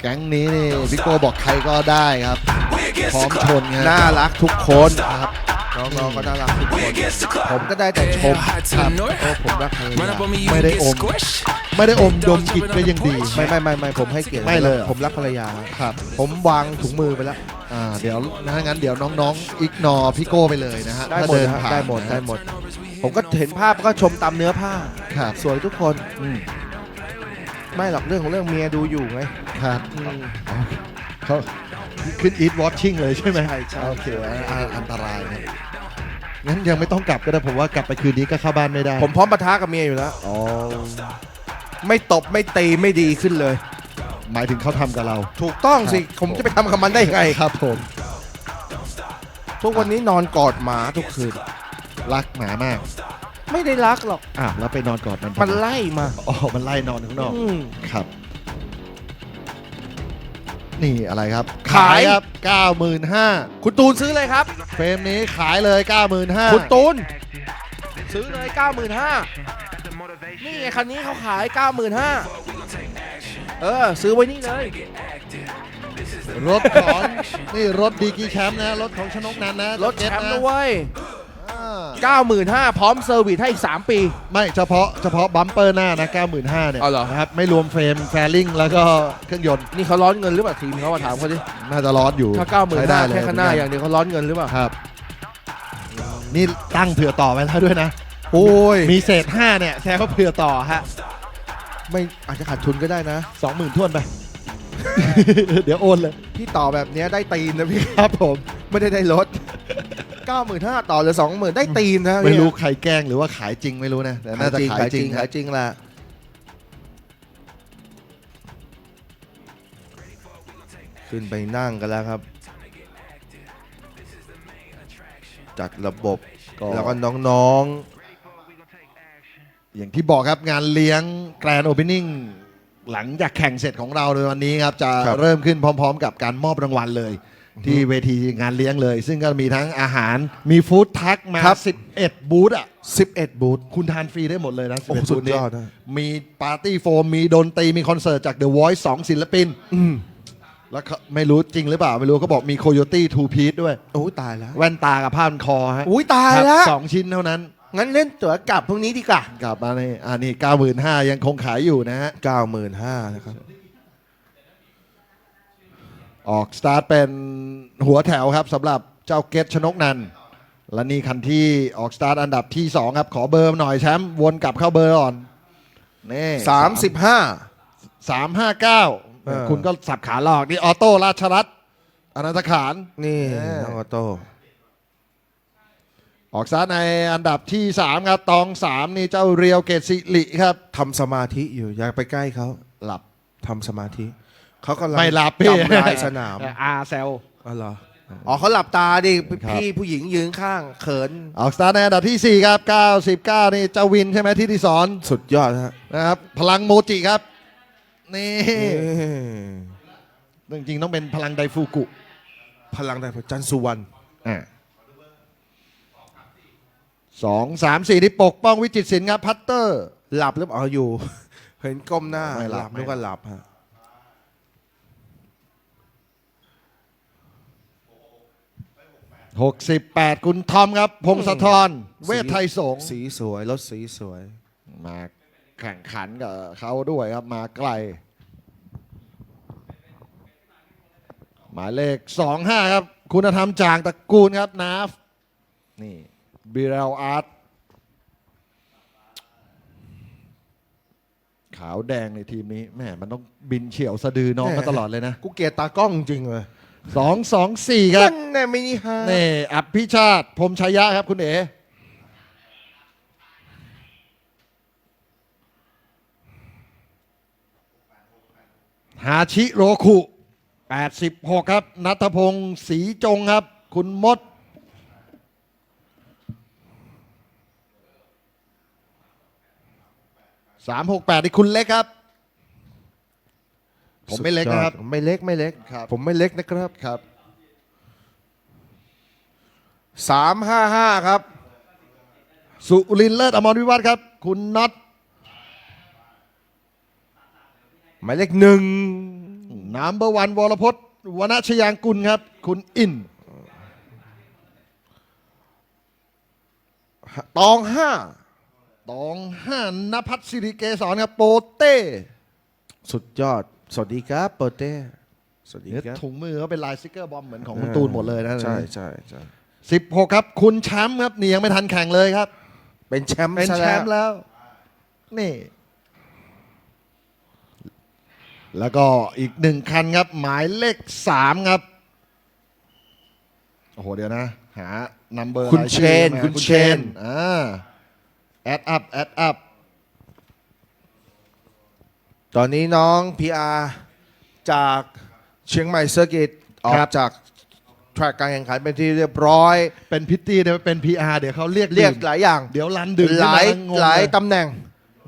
แก๊งนี้นี่พี่โก้บอกใครก็ได้ครับพร้อมชนครับน่ารักทุกคนครับน้องๆก็น่ารักทุกคนผมก็ได้แต่ชม Hot to ครั the บ north. โอ้ผมรักภรร Run ยา up on me, you May they get own- squished. ไม่ได้อมดมกลินก็ยังดีไม่ไม่ไม่ไม่ผมให้เกียรติไม่เลยเหรอผมรักภรรยาครับ ผมวางถุงมือไปแล้วอ่าเดี๋ยวถ้างั้นเดี๋ยวน้องๆอีกนอพี่โก้ไปเลยนะฮะได้ถ้าหมดเดินนะผ่านได้หมดนะได้หมด ผมก็เห็นภาพก็ชมตามเนื้อผ้าครับสวยทุกคนอืม ไม่หรอกเรื่องของเรื่องเมียดูอยู่ไงครับอืม เขาขึ้น eat watching เลยใช่ไหมใช่ใช่ โอเคอ่าอันตรายนะงั้นยังไม่ต้องกลับก็ได้ผมว่ากลับไปคืนนี้ก็เข้าบ้านไม่ได้ผมพร้อมปะทะกับเมียอยู่แล้ว อ๋อไม่ตบไม่ตีไม่ดีขึ้นเลย หมายถึงเขาทำกับเรา ถูกต้องสิ ครับ ผมจะไปทำกับมันได้ยังไง ครับผม ทุกวันนี้นอนกอดหมาทุกคืน รักหมามาก ไม่ได้รักหรอก อะแล้วไปนอนกอดมันทำไมันไล่มาอ๋อมันไล่นอนข้างนอก อืม ครับ นี่อะไรครับขาย ครับ 95,000คุณตูนซื้อเลยครับ เฟรมนี้ขายเลย 95,000คุณตูน ซื้อเลย 95,000นี่ไงคันนี้เขาขาย 95,000เออ ซื้อไว้นี่เลย รถของ นี่รถดีกีแชมป์นะ รถของชนกนันนะรถแชมป์เก็ตนะเว้ยอ่า 95,000 พร้อมเซอร์วิสให้อีก 3 ปี ไม่เฉพาะเฉพาะบัมเปอร์หน้านะ95,000เนี่ยอ๋อเหรอ นะครับไม่รวมเฟรมแฟลิงแล้วก็เครื่องยนต์นี่เขาร้อนเงินหรือเปล่าทีมเขามาถามเขาดิน่าจะร้อนอยู่ถ้า ใช้ได้95,000 เลยแค่ข้างหน้าอย่างเดียวเขาร้อนเงินหรือเปล่าครับ นี่ตั้งเผื่อต่อไว้แล้วด้วยนะ โอ้ยมีเศษ5เนี่ยแซงว่าเผื่อต่อฮะไม่อาจจะขาดทุนก็ได้นะสองหมื่นทวนไป เดี๋ยวโอนเลย พี่ต่อแบบเนี้ยได้ตีนนะพี่ ครับผม ไม่ได้ได้รถ 95,000ต่อเหลือ20,000ได้ตีนนะไม่รู้ใครแกล้งหรือว่าขายจริงไม่รู้นะแต่ขาน่ายจะจริงขายขายจจริริงงครัขาบยจริงแหละขึ้นไปนั่งกันแล้วครับ จัดระบบก็แล้วก็น้องอย่างที่บอกครับงานเลี้ยงแกรนด์โอเพนนิ่งหลังจากแข่งเสร็จของเราในวันนี้ครับ จะครับเริ่มขึ้นพร้อม ๆ กับการมอบรางวัลเลย ที่เวทีงานเลี้ยงเลย ซึ่งก็มีทั้งอาหารมีฟู้ดทักมาครับ 11 บูธอะๆ11 บูธ คุณทานฟรีได้หมดเลยนะโอ้11สุดบูธนี้ยอดนะ มีปาร์ตี้โฟม มีดนตรี มีคอนเสิร์ตจาก The Voice 2ศิลปิน อืมแล้วก็ไม่รู้จริงหรือเปล่า ไม่รู้เขาบอกมีโคโยตี้ทูพีซด้วย โอ้ยตายแล้ว แว่นตากับผ้าพันคอฮะอุ้ยตายครับแล้วสองชิ้นเท่านั้น งั้นเล่นตั๋วกลับพรุ่งนี้ดีกว่า กลับมาในอันนี้เก้าหมื่นห้ายังคงขายอยู่นะฮะ 95,000นะครับ ออกสตาร์ทเป็นหัวแถวครับสำหรับเจ้าเกตชนกนันท์และนี่คันที่ออกสตาร์ทอันดับที่ 2 ครับ ขอเบอร์หน่อยแชมป์วนกลับเข้าเบอร์ก่อนนี่35สามห้าเก้าเออ คุณก็สับขาหลอกนี่ออโต้ราชรัตน์อนันตขาน นี่เออ น้องออโต้ออกสตาร์ทในอันดับที่ 3 ครับตอง 3 นี่เจ้าเรียวเกตสิริครับ ทำสมาธิอยู่ อย่าไปใกล้เขาหลับทำสมาธิ เขากำลังไม่หลับพี่ จำลายสนาม อาเซล อ๋อเหรอ อ๋อเขาหลับตาดิครับ พี่ผู้หญิงยืนข้างเขินออกสตาร์ทในอันดับที่ 4 ครับ 99 นี่เจ้าวินใช่ไหมที่ที่สอนสุดยอดฮะนะครับ พลังโมจิครับ นี่นี่จริงๆต้องเป็นพลังไดฟูกุพลังได้จันทร์สุวรรณอ่าสองสามสี่ที่ปกป้องวิจิตรศิลป์ครับ พัตเตอร์ หลับหรือเปล่าอ๋ออยู่ เห็นก้มหน้าไม่หลับ นึกว่าหลับฮะ 68 คุณทอมครับ พงศธรเวทไทยสงฆ์สีสวยรถสีสวย มาแข่งขันกับเขาด้วยครับ มาไกล หมายเลข 25 ครับ คุณธรรมจางตระกูลครับนาฟ นี่บิเรลอาร์ตขาวแดงในทีมนี้แหมมันต้องบินเฉียวสะดือน้องก็ตลอดเลยนะ กูเกลียดตากล้องจริงเลย สองสองสี่ครันั่บนแน่มินิฮาร์ทนี่อภิชาติพรหมชยะครับคุณเอ๋ฮาชิโรคุ 86 ครับนัทพงศ์ศรีจงครับ คุณมด 368นี่คุณเล็กครับ ผมไม่เล็กนะครับ สุดยอดไม่เล็กไม่เล็ก ครับ ผมไม่เล็กนะครับครับสามห้าห้าครับ สุรินทร์เลิศอมรวิวัฒน์ครับ คุณน็อตหมายเลขหนึ่งนัมเบอร์วันวรพจน์วณชยางกุลครับ คุณอินตองห้าตองห้านภัทรสิริเกษรครับโปเต้ สุดยอด สวัสดีครับเปิดเต้สวัสดีเนี่ยครับถุงมือเขาเป็นลายสติกเกอร์บอมเหมือนของคุณตูนหมดเลยนะใช่ใช่ใช่สิบหกครับ คุณแชมป์ครับนี่ยังไม่ทันแข่งเลยครับ เป็นแชมป์เป็นซะแชล้ว มป์แล้ว นี่ แล้วก็อีกหนึ่งคันครับ หมายเลขสามครับ โอ้โห เดี๋ยวนะ หานัมเบอร์คุณเชนคุณเชน อ่าแอดอัพแอดอัพ ตอนนี้น้องพีอาจากเชียงใหม่เซอร์กิตออกจากแทร็กการแข่งขันเป็นที่เรียบร้อย เป็นพิตตี้เนี่ยเป็น PR เดี๋ยวเขาเรียกเรียกดื่มหลายอย่าง เดี๋ยวรันดื่มหลายขึ้นมงงหลายเตำแหน่ง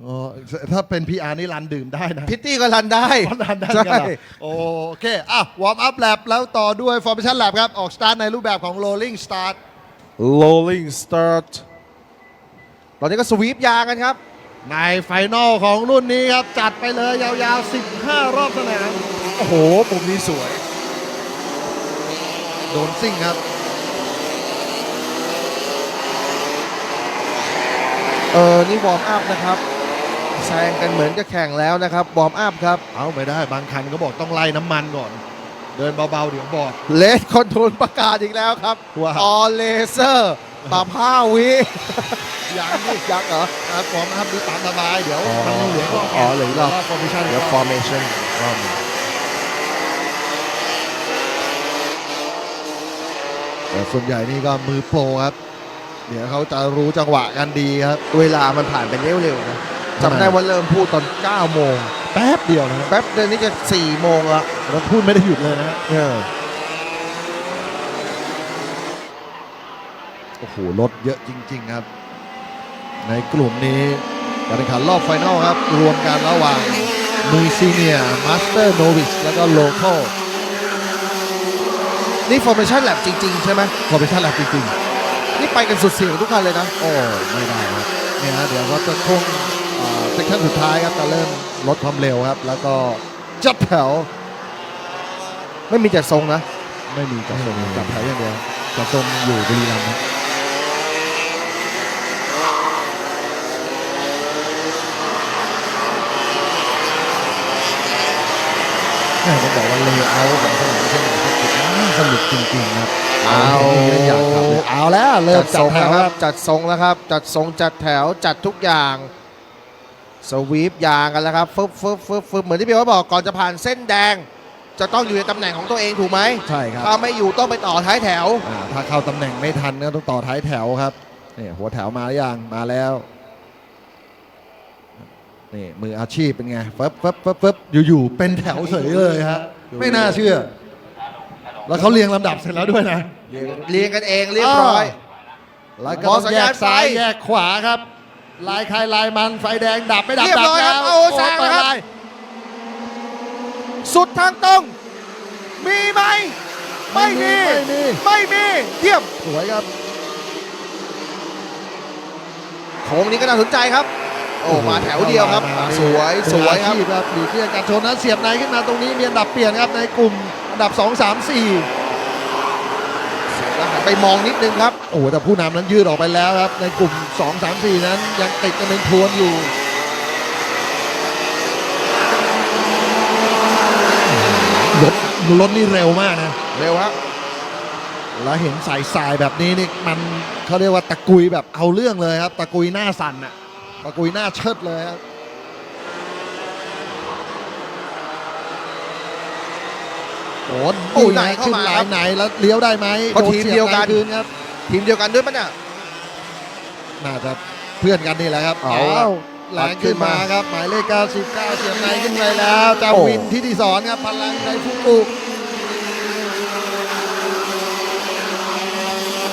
อ๋อถ้าเป็น PR นี่รันดื่มได้นะพิตตี้ก็รันได้เพราะรันได้ใช่กันเหรอโอเค อะ วอร์มอัพแลบแล้วต่อด้วย Formation Lab ครับ ออกสตาร์ทในรูปแบบของ Rolling Start rolling start ตอนนี้ก็สวีปยางกันครับ ในไฟนอลของรุ่นนี้ครับ จัดไปเลยยาวๆ 15 รอบสนาม โอ้โหมุมนี้สวย โดนซิ่งครับ เออนี่วอร์มอัพนะครับแซงกันเหมือนจะแข่งแล้วนะครับวอร์มอัพครับ เอาไม่ได้บางคันก็บอกต้องไล่น้ำมันก่อน เดินเบาๆ เดี๋ยวบอกเลสคอนโทรลประกาศอีกแล้วครับว่าออเลเซอร์ ปรับห้าวิยังนี่ยักษ์เหรอครับวอร์มอัพดูตามสบายเดี๋ยวอ๋อมันยังเหลือรอบอ๋อเหลืออีกรอบฟอร์มิชั่นเดี๋ยว formation รอบหนึ่งแต่ส่วนใหญ่นี่ก็มือโปรครับ เดี๋ยวเขาจะรู้จังหวะกันดีครับ เวลามันผ่านไปเร็วๆนะทำไมจำได้ว่าเริ่มพูดตอน 9 โมง แป๊บเดียวนะครับแป๊บเดียวนี้จะ 4 โมงละแล้วพูดไม่ได้หยุดเลยนะฮะเออ โอ้โหรถเยอะจริง ๆ ครับ ในกลุ่มนี้การแข่งขันรอบไฟนอลครับ รวมกันระหว่างมือซีเนียมาสเตอร์โนวิสแล้วก็โลเคอลนี่ formation lab จริง ๆ ใช่ไหมคอมเพชชั่นแลบจริงนี่ไปกันสุดเสียงทุกคันเลยนะๆโอ้ไม่ได้ครับเนี่ยฮะเดี๋ยวก็จะช่วงเซสชั่นสุดท้ายครับจะเริ่มลดความเร็วครับ แล้วก็จัดแถว ไม่มีจัดทรงนะ ไม่มีจัดทรงจัดแถวอย่างเดียวจัดทรงอยู่บุรีรัมย์ครับแม่ ต้องบอกว่าเลเยอร์ของสนามเชียงใหม่พัฒน์น่าสนุกจริงๆครับเอาไม่อยากกลับเลยเอาแล้วเริ่จัมดจัทดรงแถแล้ววคครัรับบจัดทรงแล้วครับ จัดทรงจัดแถวจัดทุกอย่างสวีปยางกันแล้วครับฟึบฟึบฟึบฟึบเหมือนที่พี่ว่าบอกก่อนจะผ่านเส้นแดง จะต้องอยู่ในตำแหน่งของตัวเองถูกไหมใช่ครับถ้าไม่อยู่ต้องไปต่อท้ายแถวอ่าถ้าเข้าตำแหน่งไม่ทันก็ต้องต่อท้ายแถวครับนี่หัวแถวมาหรือยังมาแล้ว นี่มืออาชีพเป็นไงฟึบฟึบฟึบฟึบอยู่ๆเป็นแถวเฉยเลยฮะไม่น่าเชื่อ แล้วเขาเรียงลำดับเสร็จแล้วด้วยนะเรียงกันเองเรียบร้อยแล้วก็มองต้องสัญแยญาณกซ้ายไฟแยกขวาครับ ลายใครลายมันไฟแดงดับไม่ดับเรียบดัร้อยครับแล้วเอาแซงเปิดนะครับลายสุดทางตรงมีไหมไม่มีไม่มีไม่มีเยี่ยมสวยครับโค้งนี้ก็น่าสนใจครับ โอ้มาแถวเดียวครับมาสวยสวยครับมืออาชีพครับหลีกเลี่ยงการชนนั้นเสียบในขึ้นมาตรงนี้มีอันดับเปลี่ยนครับในกลุ่มอันดับ 2 3 4แล้วหันไปมองนิดนึงครับโอ้โหแต่ผู้นำนั้นยืดออกไปแล้วครับ ในกลุ่ม 2 3 4 นั้นยังติดกันเป็นทวนอยู่รถรถนี่เร็วมากนะเร็วฮะแล้วเห็นสายสายแบบนี้นี่มันเขาเรียกว่าตะกุยแบบเอาเรื่องเลยครับ ตะกุยหน้าสั่นอะ ตะกุยหน้าเชิดเลยครับโอ้โอ้โหไหนไหนเข้าขึ้นมาลาครัยบไหนแล้วเลี้ยวได้ไหมเพราะทีมเดียวกันโสีบในคืครับ ทีมเดียวกันด้วยปะเนี่ยน่าจะเพื่อนกันนี่แหละครับเอาละแรงขึ้นมาครับ หมายเลข 99 เสียบในขึ้นไปแล้วเจ้าโอ้วินที่ที่สอนครับพลังใจฟุกุ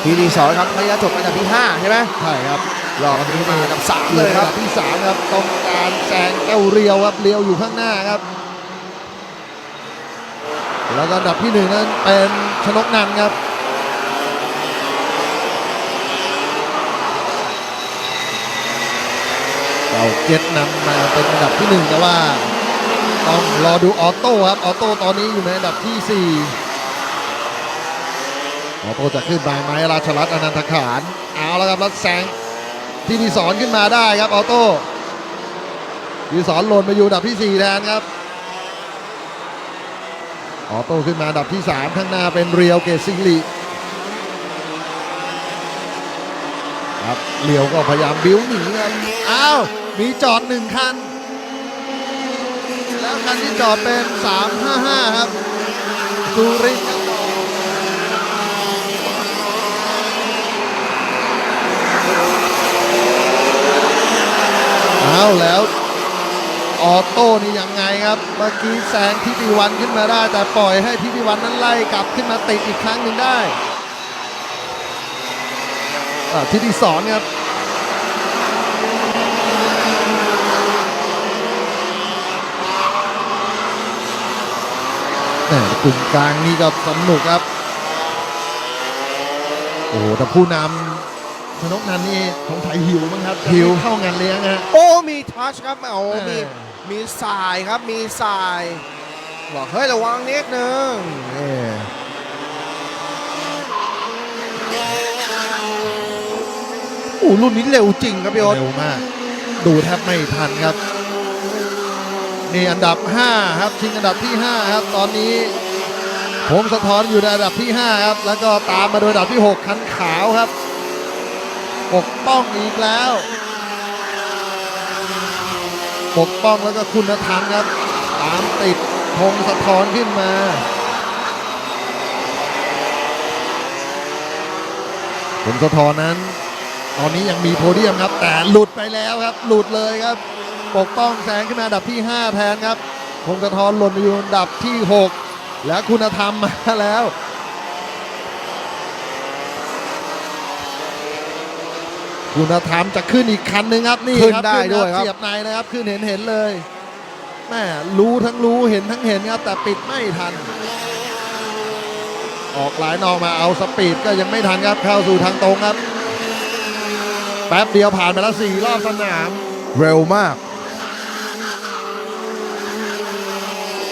ทีดีสอนครับพยายามจบอันดับที่ 5 ใช่ไหมใช่ครับ รอกันที่มาอันดับ3เลเลยยคครัรับบที่สามครับต้องการแซงเจ้าเรียวครับเรียวอยู่ข้างหน้าครับ แล้วก็อันดับที่หนึ่งนั้นเป็นชนกนันท์ครับเราเก็ตนำมาเป็นอันดับที่หนึ่งแต่ว่า ต้องรอดูออโต้ครับออโต้ตอนนี้อยู่ในอันดับที่4ออโต้จะขึ้นมาไหมราชรัตน์อนันทขานเอาแล้วครับรัดแซง ที่ดีสอนขึ้นมาได้ครับออโต้ดีสอนหล่นมาอยู่ดับที่ 4 แทนครับ ออโต้ขึ้นมาดับที่ 3 ข้างหน้าเป็นเรียวเกตซิงลีครับเลียวก็พยายามบิ้วหนีครับอ้าว มีจอดหนึ่งคัน แล้วคันที่จอดเป็น 355 ครับซูรินทร์ครับ เอาแล้วออโต้นี่ยังไงครับเมื่อกี้แซงทิติวันขึ้นมาได้ แต่ปล่อยให้ทิติวันนั้นไล่กลับขึ้นมาติดอีกครั้งหนึ่งได้ทิติสอนครับแหม่กลุ่มกลางนี่ก็สนุกครับ โอ้โหแต่ผู้นำ ชนกนันนี่ของไทยหิวมั้งครับหิวเข้างานเลี้ยงฮะ โอ้มีทัชครับโอ้เออมีมีสายครับมีสายบอกเฮ้ยระวังนิดนึงนี่โอ้รุ่นนี้เร็วจริงครับพี่โอ๊ตเร็วมาก ดูแทบไม่ทันครับ นี่อันดับ 5 ครับ ชิงอันดับที่ 5 ครับ ตอนนี้ ผมสะท้อนอยู่ในอันดับที่ 5 ครับ แล้วก็ตามมาโดยอันดับที่ 6 คันขาวครับ ปกป้องอีกแล้ว ปกป้องแล้วก็คุณธรรมครับ ตามติดพงสะท้อนขึ้นมาผมสะท้อนนั้น ตอนนี้ยังมีโพเดียมครับ แต่หลุดไปแล้วครับ หลุดเลยครับ ปกป้องแซงขึ้นมาดับที่ 5 แทนครับพงศธรหล่นมาอยู่อันดับที่ 6 และคุณธรรมมาแล้ว คุณธรรมจะขึ้นอีกคันหนึ่งครับนี่ขึ้นครับได้ด้วยครับ เสียบในนะครับขึ้นเห็นเห็นๆเลยแม่รู้ทั้งรู้เห็นทั้งเห็นครับแต่ปิดไม่ทัน ออกหลายนอกมาเอาสปีดก็ยังไม่ทันครับเข้าสู่ทางตรงครับ แป๊บเดียวผ่านไปแล้วสี่รอบสนาม เร็วมาก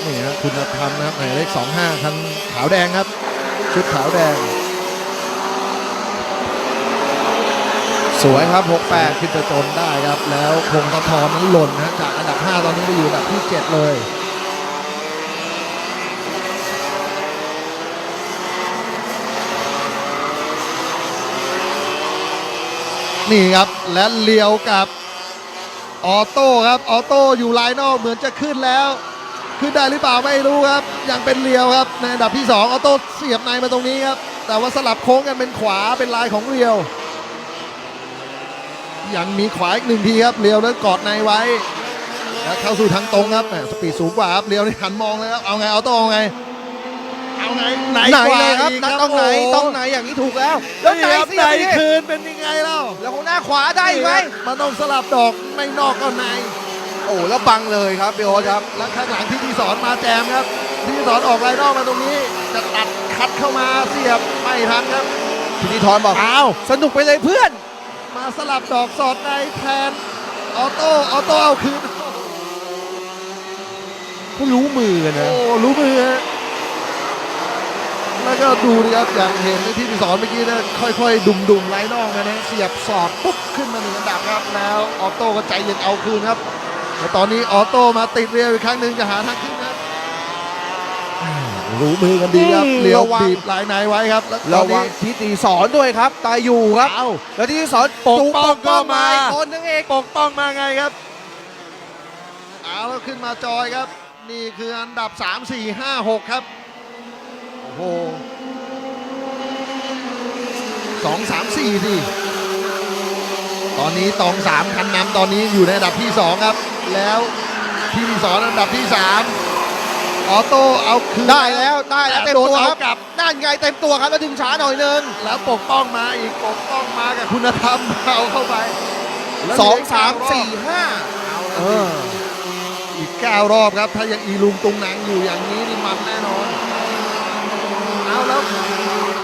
นี่ฮะคุณธรรมนะครับหมายเลขสองห้าคันขาวแดงครับ ชุดขาวแดง สวยครับ8ขึ้นไปจนได้ครับ แล้วพงศธรนั้นหล่นนะจากอันดับ 5 ตอนนี้ไปอยู่อันดับที่ 7 เลย นี่ครับและเลียวกับออโต้ครับ ออโต้อยู่ลายนอกเหมือนจะขึ้นแล้ว ขึ้นได้หรือเปล่าไม่รู้ครับ ยังเป็นเลียวครับ ในอันดับที่ 2 ออโต้เสียบในมาตรงนี้ครับ แต่ว่าสลับโค้งกันเป็นขวาเป็นลายของเรียว ยังมีขวาอีกหนึ่งทีครับเรียวนั้นกอดในไว้แล้วเข้าสู่ทางตรงครับแหม่สปีดสูงกว่าครับเรียวนี่หันมองเลยครับเอาไงเอาต้องเอาไงเอาไงไหนไหนกว่าเลยครับกนัดต้องไหนโโต้องไหนอย่างนี้ถูกแล้วแล้วไหนนี่ครับสิไหนอย่างนี้คืนเป็นยังไงเล่าแล้วของหน้าขวาได้อีกไหมมันต้องสลับดอกไม่นอกก็ในโอ้แล้วบังเลยครับพี่โอ๊ตครับแล้วข้างหลังที่ที่สอนมาแจมครับที่ที่สอนออกลายนอกมาตรงนี้ จะตัดคัดเข้ามาเสียบไม่ทันครับทีนี้ทอนบอกอ้าวสนุกไปเลยเพื่อน มาสลับดอกสอดในแทนออโต้ออโต้เอาคืนก็รู้มือกันนะโอ้รู้มือฮะแล้วก็ดูนะครับอย่างเห็นในที่ที่สอนเมื่อกี้นะค่อยๆ ดุ่มๆไล่นอกมาเนี่ยเสียบสอดปุ๊บขึ้นมาหนึ่งอันดับครับแล้วออโต้ก็ใจเย็นเอาคืนครับแต่ตอนนี้ออโต้มาติดเรียวอีกครั้งหนึ่งจะหาทางขึ้นค รับอ่ารู้มือกันดีครับอืมเลี้ยวระวังบีบลายในไว้ครับแล้วตระอนวันี้ งทิตีสอนด้วยครับ ตายอยู่ครับ เอ้าแล้วที่สอนปกป้องก็มา อีคนนึงเองปกป้องมาไงครับเอาแล้วขึ้นมาจอยครับ นี่คืออันดับ 3 4 5 6 ครับ โอ้โหสองสามสี่สิตอนนี้ตองสามคันนำตอนนี้อยู่ในอันดับที่2ครับ แล้วที่ที่สองอันดับที่3 ออโต้เอาคืนได้แล้วได้แล้วเต็มโดนตัวเอาครับกลับนั่นไงเต็มตัวครับแล้วดึงช้าหน่อยนึงแล้วปกป้องมาอีกปกป้องมากับคุณธรรมเอาเข้าไปแล้วสองเหลืกสามเก้รอบสี่ห้าเอออีก9รอบครับ ถ้ายังอีลุงตุงหนังอยู่อย่างนี้นี่มันแน่นอนเอาแล้ว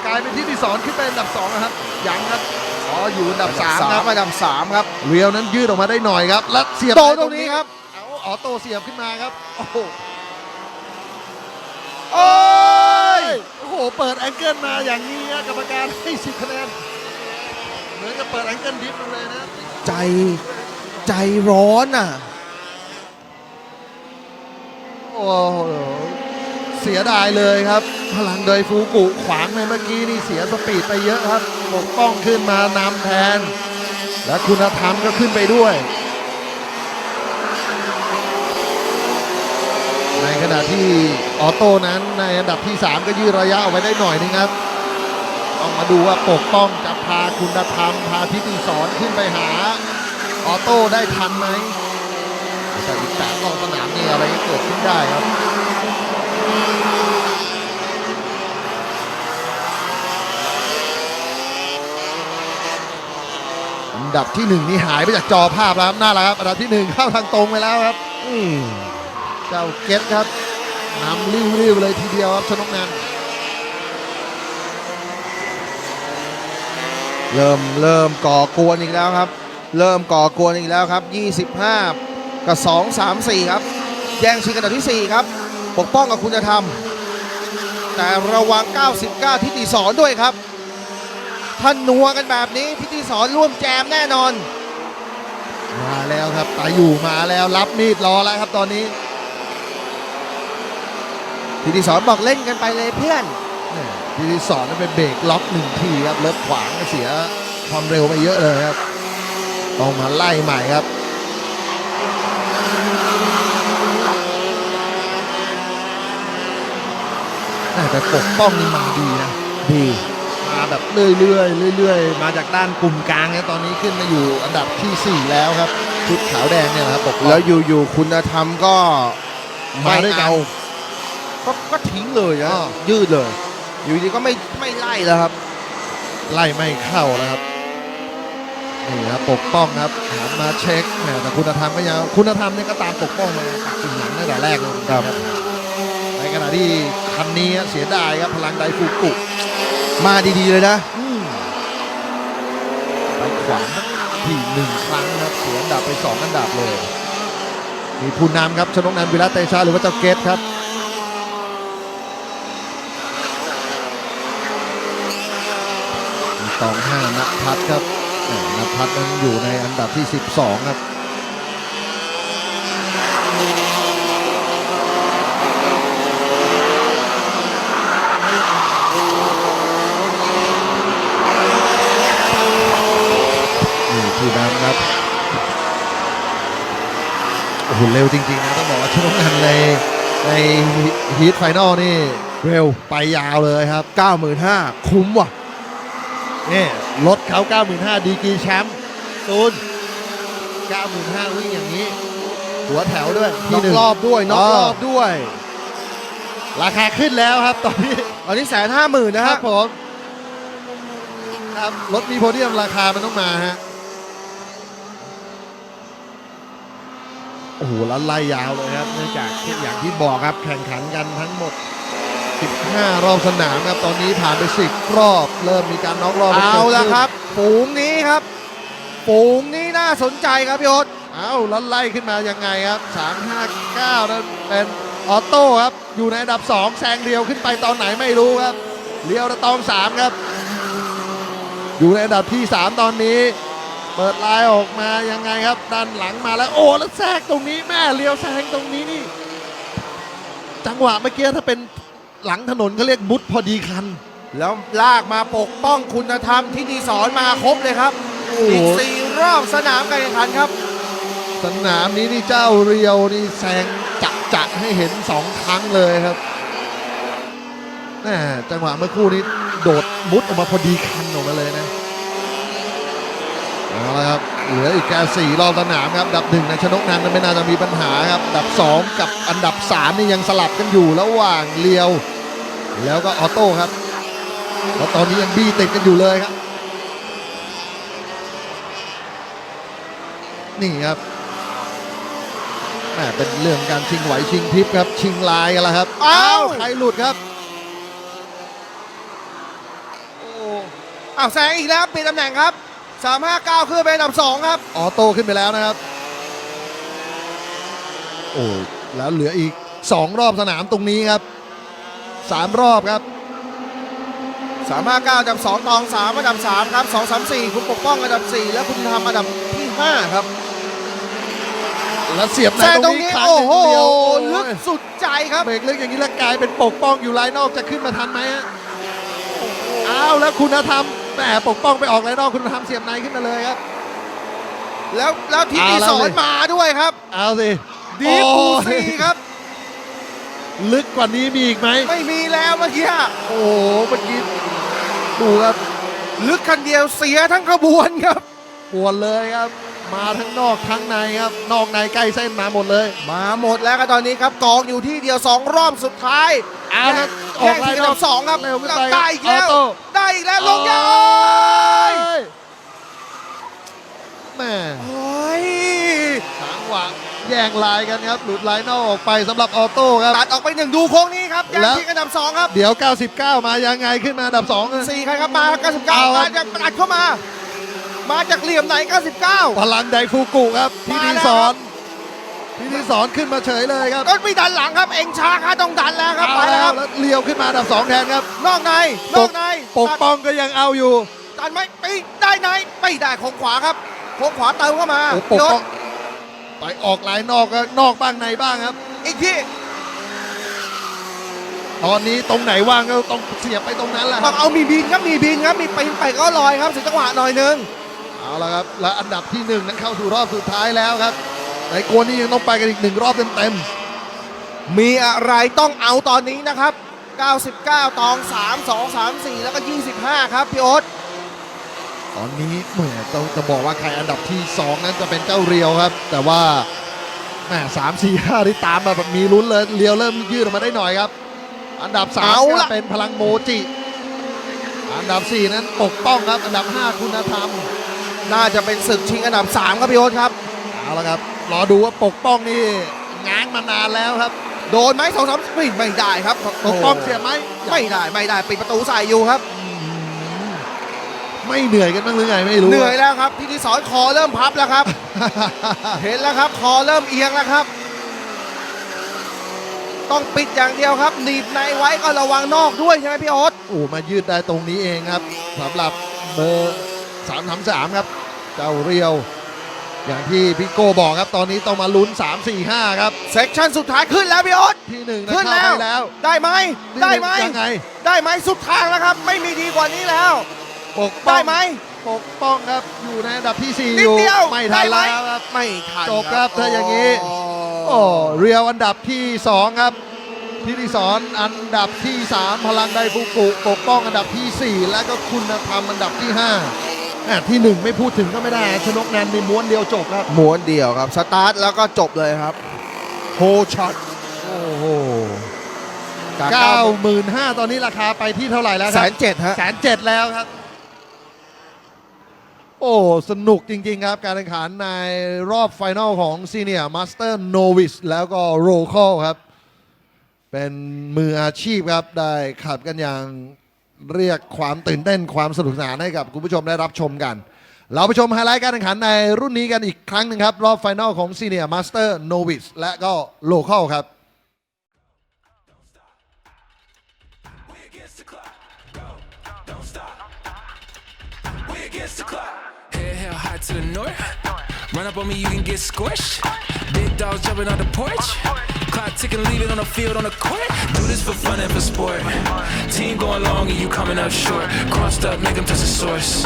กลายเป็นที่ที่สอนขึ้นไปอันดับ2นะครับยังครับอ๋ออยู่อันดับ3สาครัมบอันดับสามครับเรียวนั้นยืดออกมาได้หน่อยครับ และเสียบโดนไปตรงนี้ครับเอาออโต้เสียบขึ้นมาครับโอ้ โหโอ้ยโอ้โห เปิดแองเกิลมาอย่างนี้ฮะกรรมการให้สิบคะแนน เหมือนกับเปิดแองเกิลดิฟมาเลยนะ ใจใจร้อนอะ โอ้โห เสียดายเลยครับ พลังโดยฟูกุขวางไปเมื่อกี้นี่เสียสปีดไปเยอะครับปกป้องขึ้นมานำแทน และคุณธรรมก็ขึ้นไปด้วย ในข ณะที่ออโต้นั้นในอันดับที่ 3 ก็ยืดระยะออกไปได้หน่อยนึงครับต้องมาดูว่าปกป้องจะพาคุณธรรมพาทิติสอนขึ้นไปหาออโต้ได้ทันไหมแต่อีกแปดรอบสนามนี่อะไรก็เกิดขึ้นได้ครับอันดับที่หนึ่งนี่หายไปจากจอภาพแล้วครับน่ารักครับอันดับที่หนึ่งเข้าทางตรงไปแล้วครับ อืม เจ้าเก็ตครับนำริ้วๆเลยทีเดียวครับชนกนันท์เริ่มเริ่มก่อกวนอีกแล้วครับ เริ่มก่อกวนอีกแล้วครับ 25 กับ 2 3 4 ครับ แย่งชิงอันดับที่ 4 ครับ ปกป้องกับคุณธรรม แต่ระวัง 99 ทิติสอนด้วยครับท่านนัวกันแบบนี้ทิติสอนร่วมแจมแน่นอน มาแล้วครับตาอยู่มาแล้วรับมีดรอแล้วครับตอนนี้ ทิติสอนบอกเล่นกันไปเลยเพื่อนแหม่ทีที่สอนนั้นเป็นเบรกล็อกหนึ่งทีครับเลิฟขวางเสียความเร็วไปเยอะเลยครับต้องมาไล่ใหม่ครับแหม่แต่ปกป้องนี่มาดีนะดีมาแบบเรื่อยๆเรื่อยๆ มาจากด้านกลุ่มกลางเนี่ยตอนนี้ขึ้นมาอยู่อันดับทีสี่4 แล้วครับชุดขาวแดงเนี่ยนะครับปกป้องแล้วอยู่ๆคุณธรรมก็มาด้วยกันไเอ ก็ก็ทิ้งเลยนะอ้อยืดเลย อยู่ดีก็ไม่ไม่ไล่แล้วครับไล่ไม่เข้าแล้วครับนี่ครับปกป้องครับหันมาเช็คแหมแต่คุณธรรมก็ยังคุณธรรมเนี่ยก็ตามปกป้องมาตักถึงหลังตั้งแต่แรกเลยครับในขณะที่คันนี้เสียดายครับพลังไดฟูกุมาดีๆเลยนะอืมไปขวางที่หนึ่งครั้งครับเสียอันดับไปสองอันดับเลย มีผู้นำครับชนกนันท์วิรัตเตชาหรือว่าเจ้าเกตครับ ตองห้านักพัฒน์ครับแหม่นักพัฒน์นั้นอยู่ในอันดับที่ 12 ครับนี่ผู้นำครับโอ้โหเร็วจริง ๆ นะ ต้องบอกว่าชนกนันท์ในในฮีทไฟนอลนี่ เร็วไปยาวเลยครับ 95,000คุ้มว่ะ นี่รถเขา 95,000ดีกรีแชมป์ตูน95,000วิ่งอย่างนี้ หัวแถวด้วยน็อกหนึ่งรอบด้วยน็อกรอบด้วย ราคาขึ้นแล้วครับ ตอนนี้ตอนนี้แสนห้าหมื่นนะคฮะรับผมครับรถมีโพเดียมราคามันต้องมาฮะโอ้โหแล้วไล่ยาวเลยครับเนื่องจากที่อย่างที่บอกครับแข่งขันกันทั้งหมด 15 รอบสนามครับ ตอนนี้ผ่านไป 10 รอบ เริ่มมีการน็อกรอบเอาละกิดขึ้นครับฝูงนี้ครับฝูงนี้น่าสนใจครับพี่โอ๊ตเอาแล้วไล่ขึ้นมายังไงครับ 359นั้นเป็นออโต้ครับ อยู่ในอันดับ 2 แซงเรียวขึ้นไปตอนไหนไม่รู้ครับเรียวตะตอง 3 ครับ อยู่ในอันดับที่ 3 ตอนนี้ เปิดลายออกมายังไงครับด้านหลังมาแล้วโอ้แล้วแทรกตรงนี้แม่เลี้ยวแซงตรงนี้นี่ จังหวะเมื่อกี้ถ้าเป็น หลังถนนเขาเรียกมุดพอดีคัน แล้วลากมาปกป้องคุณธรรมที่ดีสอนมาครบเลยครับโอ้อีกโหสี่รอบสนามการแข่งขันครับ สนามนี้นี่เจ้าเรียวนี่แซงจะจะให้เห็นสองครั้งเลยครับแม่จังหวะเมื่อครู่นี้โดดมุดออกมาพอดีคันออกมาเลยนะเอาละครับ เหลืออีกแค่สี่รอบสนามครับอันดับหนึ่งในชนกนันท์ไม่น่าจะมีปัญหาครับอันดับสองกับอันดับสามนี่ยังสลับกันอยู่ระหว่างเลียว แล้วก็ออโต้ครับแล้วตอนนี้ยังบี้ติดกันอยู่เลยครับ นี่ครับแหมเป็นเรื่องการชิงไหวชิงพริบครับ ชิงลายกันแล้วครับอ้าวใครหลุดครับโอ้อ้าวแซงอีกแล้วเปลี่ยนตำแหน่งครับ 359 ขึ้นไปอันดับ 2 ครับ ออโต้ขึ้นไปแล้วนะครับ โอ้แล้วเหลืออีก 2 รอบสนามตรงนี้ครับ 3 รอบครับสามห้าเก้าอันดับสองตองสามอันดับสามครับสองสามสี่คุณปกป้องอันดับสี่และคุณทำอันดับที่ห้าครับแล้วเสียบในแซงตตรรงงนี้นี้ครั้งโอ้หนึ่งโหเดียวลึกสุดใจครับเบรกลึกอย่างนี้แล้วกลายเป็นปกป้องอยู่ลายนอกจะขึ้นมาทันไหมฮะอ้าวแล้วคุณธรรม แหมปกป้องไปออกลายนอกคุณธรรมเสียบในขึ้นมาเลยครับ แล้วแล้วที่เอามีแล้วสอนสิมาด้วยครับเอาสิดีฟูโอ้ยซีครับ ลึกกว่านี้มีอีกไหมไม่มีแล้วเมื่อกี้โอ้โหเมื่อกี้ดูครับ ลึกคันเดียวเสียทั้งขบวนครับปวดเลยครับ มาทั้งนอกทั้งในครับ นอกในใกล้เส้นมาหมดเลย มาหมดแล้วครับตอนนี้ครับกองอยู่ที่เดียวสองรอบสุดท้ายเอาละอแย่อกงลายชิงนอันอดักบสองครับเร็วขึ้นแล้วไปได้อีกแล้ว ออโต้ได้อีกแล้วลงยาโอ้ยแม่โอ้ยจังหวะแย่งลายกันครับ หลุดลายนอกออกไปสำหรับออโต้ครับ ตัดออกไปหนึ่งดูโค้งนี้ครับแย่งแล้วชิงอันดับสองครับ เดี๋ยว 99 มายังไงขึ้นมาอันดับ2นะสี่ใครครับมาเอา99ครัมาบจากตัดเข้ามา มาจากเหลี่ยมไหน 99 พลังไดฟูกุครับพี่มาดีแล้วสอน พี่ดีสอนขึ้นมาเฉยเลยครับก็ไม่ดันหลังครับ เองช้าครับต้องดันแล้วครับเอาไปแล้วแล้ควรับแล้วเลี้ยวขึ้นมาอันดับสองแทนครับ นอกในนอกในปกป้องก็ยังเอาอยู่ดันไหมไปได้ไหนไม่ได้โค้งขวาครับโค้งขวาเติมเข้ามาโอ้ปกป้องไปออกลายนอกก็นอกบ้างในบ้างครับ อีกทีตอนนี้ตรงไหนว่างก็ต้องเสียบไปตรงนั้นแหละคต้รัอบงเอามีบินครับมีบินครับมีปีนไปก็ลอยครับเสียจังหวะหน่อยหนึงเอาละครับและอันดับที่หนึ่งนั้นเข้าสู่รอบสุดท้ายแล้วครับ ในกวนนี้ยังต้องไปกันอีกหนึ่งรอบเต็มมีอะไรต้องเอาตอนนี้นะครับ 99 ตอง 3 2 3 4 แล้วก็ 25 ครับพี่โอ๊ตๆตอนนี้เหมือนต้องจะบอกว่าใครอันดับที่สองนั้นจะเป็นเจ้าเรียวครับ แต่ว่าแหมสามสี่ห้าที่ตามมาแบบมีลุ้นเลยเรียวเริ่มยืดออกมาได้หน่อยครับ อันดับสามเอาล่ะเป็นพลังโมจิ อันดับสี่นั้นปกป้องครับ อันดับห้าคุณธรรม น่าจะเป็นศึกชิงอันดับ3ครับพี่โอ๊ตครับ เอาละครับ รอดูว่าปกป้องนี่ง้างมานานแล้วครับ โดนไหมสองสามไม่ไม่ได้ครับปกป้องเสียไหมไม่ได้ไม่ได้ปิดประตูใส่อยู่ครับ ไม่เหนื่อยกันบ้างหรือไงไม่รู้เหนื่อยแล้วครับพี่ที่สอนคอเริ่มพับแล้วครับ เห็นแล้วครับคอเริ่มเอียงแล้วครับ ต้องปิดอย่างเดียวครับหนีบในไว้ก็ระวังนอกด้วยใช่ไหมพี่โอ๊ตโอ้มายืดได้ตรงนี้เองครับสำหรับเบอร์สามสามสามครับเจ้าเรียว อย่างที่พี่โก้บอกครับตอนนี้ต้องมาลุ้น 3 4 5 ครับเซกชันสุดท้ายขึ้นแล้วพี่โอ๊ตที่หนึ่งนะขึ้นเข้าแล้วไปแล้วได้ไหมได้ไหมยังไงได้ไหมสุดทางแล้วครับ ไม่มีดีกว่านี้แล้ว ปกป้ได้องไหม ปกป้องครับอยู่ในอันดับที่4นิอดยู่เดียวไม่ทันได้ไหม แล้วครับ ไม่ทันจบครับถ้าอย่างนี้ โอ้เรียวอันดับที่ 2 ครับที่ที่สอนอันดับที่ 3 พลังไดฟุกุปกป้องอันดับทีสี่4 และก็คุณธรรมอันดับที่ 5 อะที่หนึ่งไม่พูดถึงก็ไม่ได้ชนกนันในม้วนเดียวจบครับม้วนเดียวครับ สตาร์ทแล้วก็จบเลยครับโฮช็อตโอ้โหจากเก้าหมื่นห้าตอนนี้ราคาไปที่เท่าไหร่แล้วคแสรับนเจ็ดฮะแสนเจ็ดแล้วครับ โอ้สนุกจริง ๆ ครับ การแข่งขันในรอบไฟนอลของซีเนียร์มาสเตอร์โนวิสแล้วก็โรคอลครับ เป็นมืออาชีพครับ ได้ขับกันอย่าง เรียกความตื่นเต้นความสนุกสนานให้กับคุณผู้ชมได้รับชมกัน เราไปชมไฮไลท์การแข่งขันในรุ่นนี้กันอีกครั้งหนึ่งครับ รอบไฟนอลของซีเนียร์มาสเตอร์โนวิสและก็โลเคอลครับ Head held high to the north. Run up on me, you can get squished. Big dogs jumping on the porch. Clock ticking, leave it on the field, on the court. Do this for fun and for sport. Team going long and you coming up short. Crossed up, make them touch the source.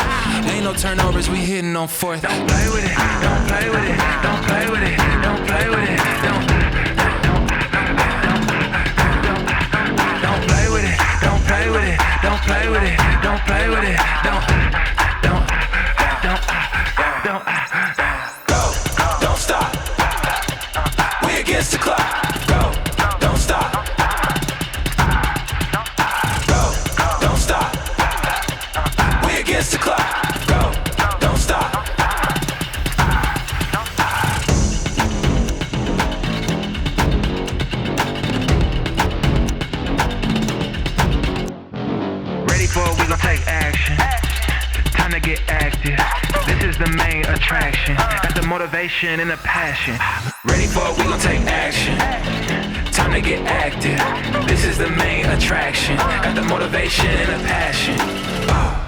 Ain't no turnovers, we hitting on fourth. Don't play with it, don't play with it, don't play with it, don't play with it, don't. Don't play with it, don't play with it, don't play with it, don't play with it, don't, get active. This is the main attraction. That's the motivation and the passion. Ready for it, we gon' take action. Time to get active. This is the main attraction. Got the motivation and the passion. Uh,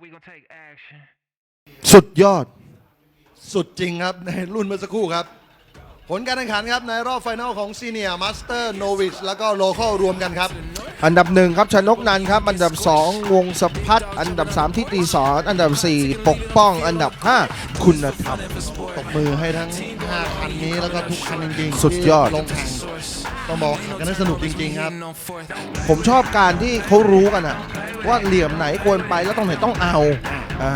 we gonna take action. สุดยอด สุดจริงครับ ในรุ่นเมื่อสักครู่ครับ ผลการแข่งขันครับ ในรอบไฟนอลของซีเนียร์มาสเตอร์โนวิชแล้วก็โลคอลรวมกันครับ อันดับหนึ่งครับชนกนันท์ครับ อันดับ 2 วงสพัฒน์อันดับ 3ทิติสอนอันดับ 4 ปกป้องอันดับ 5 คุณธรรม ตบมือให้ทั้ง5คันนี้แล้วก็ทุกคันจริงๆสุดยอด ที่ลงแข่ง ต้องบอกแข่งกันได้สนุกจริงๆครับ ผมชอบการที่เขารู้กันอะว่าเหลี่ยมไหนควรไปแล้วตรงไหนต้องเอาอ่า